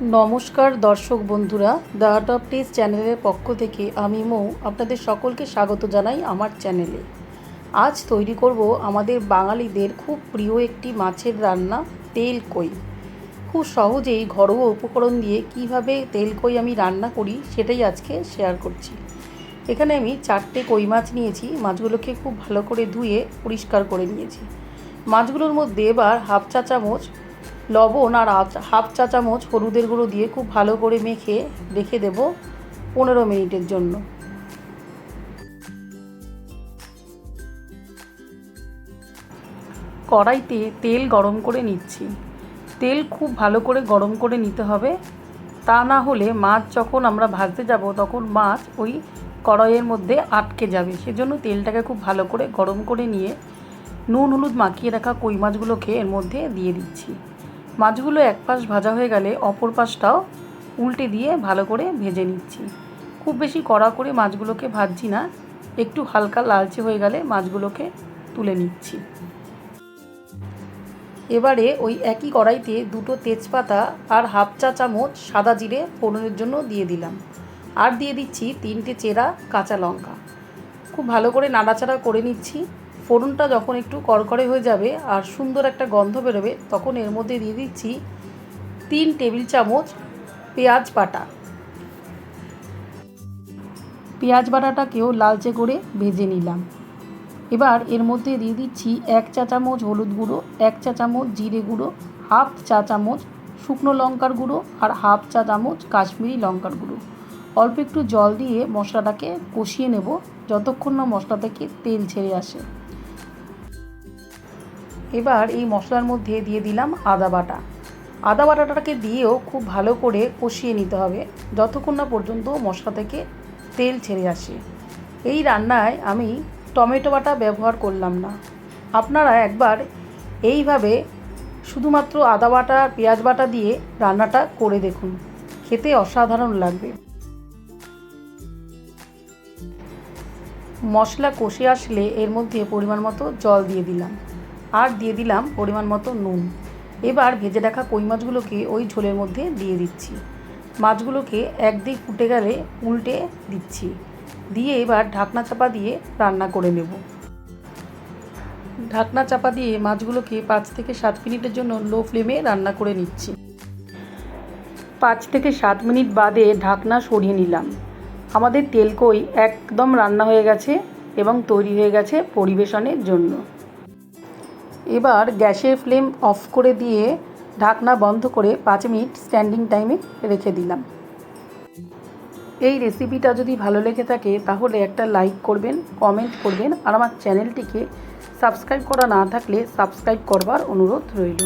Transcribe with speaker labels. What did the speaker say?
Speaker 1: নমস্কার দর্শক বন্ধুরা দ্য আর্ট অফ টেস্ট চ্যানেলের পক্ষ থেকে আমি মৌ আপনাদের সকলকে স্বাগত জানাই আমার চ্যানেলে। আজ তৈরি করব আমাদের বাঙালিদের খুব প্রিয় একটি মাছের রান্না, তেল কই। খুব সহজেই ঘরোয়া উপকরণ দিয়ে কীভাবে তেল কই আমি রান্না করি সেটাই আজকে শেয়ার করছি। এখানে আমি চারটে কই মাছ নিয়েছি, মাছগুলোকে খুব ভালো করে ধুয়ে পরিষ্কার করে নিয়েছি। মাছগুলোর মধ্যে এবার হাফ চা চামচ লবণ আর হাফ চা চামচ হলুদের গুঁড়ো দিয়ে খুব ভালো করে মেখে রেখে দেব পনেরো মিনিটের জন্য। কড়াইতে তেল গরম করে নিচ্ছি। তেল খুব ভালো করে গরম করে নিতে হবে। তা না হলে মাছ যখন আমরা ভাজতে যাব তখন মাছ ওই কড়াইয়ের মধ্যে আটকে যাবে। সেজন্য তেলটাকে খুব ভালো করে গরম করে নিয়ে নুন হলুদ মাখিয়ে রাখা কই মাছগুলোকে এর মধ্যে দিয়ে দিচ্ছি। মাছগুলো এক পাশ ভাজা হয়ে গেলে অপর পাশটাও উল্টে দিয়ে ভালো করে ভেজে নিচ্ছি। খুব বেশি কড়া করে মাছগুলোকে ভাজছি না, একটু হালকা লালচে হয়ে গেলে মাছগুলোকে তুলে নিচ্ছি। এবারে ওই একই কড়াইতে দুটো তেজপাতা আর হাফ চা চামচ সাদা জিরে ফোড়নের জন্য দিয়ে দিলাম। আর দিয়ে দিচ্ছি তিনটে চেরা কাঁচা লঙ্কা। খুব ভালো করে নাড়াচাড়া করে নিচ্ছি। ফোড়নটা যখন একটু কড়কড়ে হয়ে যাবে আর সুন্দর একটা গন্ধ বেরোবে, তখন এর মধ্যে দিয়ে দিচ্ছি তিন টেবিল চামচ পেঁয়াজ বাটা। পেঁয়াজ বাটাটাকেও লালচে করে ভেজে নিলাম। এবার এর মধ্যে দিয়ে দিচ্ছি এক চা চামচ হলুদ গুঁড়ো, এক চা চামচ জিরে গুঁড়ো, হাফ চা চামচ শুকনো লঙ্কার গুঁড়ো আর হাফ চা চামচ কাশ্মীরি লঙ্কার গুঁড়ো। অল্প একটু জল দিয়ে মশলাটাকে কষিয়ে নেব, যতক্ষণ না মশলা থেকে তেল ছেড়ে আসে। এবার এই মশলার মধ্যে দিয়ে দিলাম আদা বাটা। আদা বাটাটাকে দিয়েও খুব ভালো করে কষিয়ে নিতে হবে যতক্ষণ না পর্যন্ত মশলা থেকে তেল ছেড়ে আসে। এই রান্নায় আমি টমেটো বাটা ব্যবহার করলাম না। আপনারা একবার এইভাবে শুধুমাত্র আদা বাটা পেঁয়াজ বাটা দিয়ে রান্নাটা করে দেখুন। খেতে অসাধারণ লাগবে। মশলা কষে আসলে এর মধ্যে পরিমাণ মতো জল দিয়ে দিলাম। আর দিয়ে দিলাম পরিমাণ মতো নুন। এবার ভেজে রাখা কই মাছগুলোকে ওই ঝোলের মধ্যে দিয়ে দিচ্ছি। মাছগুলোকে একদিক ফুটে গেলে উল্টে দিচ্ছি। দিয়ে এবার ঢাকনা চাপা দিয়ে রান্না করে নেব। ঢাকনা চাপা দিয়ে মাছগুলোকে পাঁচ থেকে সাত মিনিটের জন্য লো ফ্লেমে রান্না করে নিচ্ছি। পাঁচ থেকে সাত মিনিট বাদে ঢাকনা সরিয়ে নিলাম। আমাদের তেলকই একদম রান্না হয়ে গেছে এবং তৈরি হয়ে গেছে পরিবেশনের জন্য। এবার গ্যাসের ফ্লেম অফ করে দিয়ে ঢাকনা বন্ধ করে পাঁচ মিনিট স্ট্যান্ডিং টাইমে রেখে দিলাম। এই রেসিপিটা যদি ভালো লেগে থাকে, তাহলে একটা লাইক করবেন, কমেন্ট করবেন, আর আমার চ্যানেলটিকে সাবস্ক্রাইব করা না থাকলে সাবস্ক্রাইব করবার অনুরোধ রইল।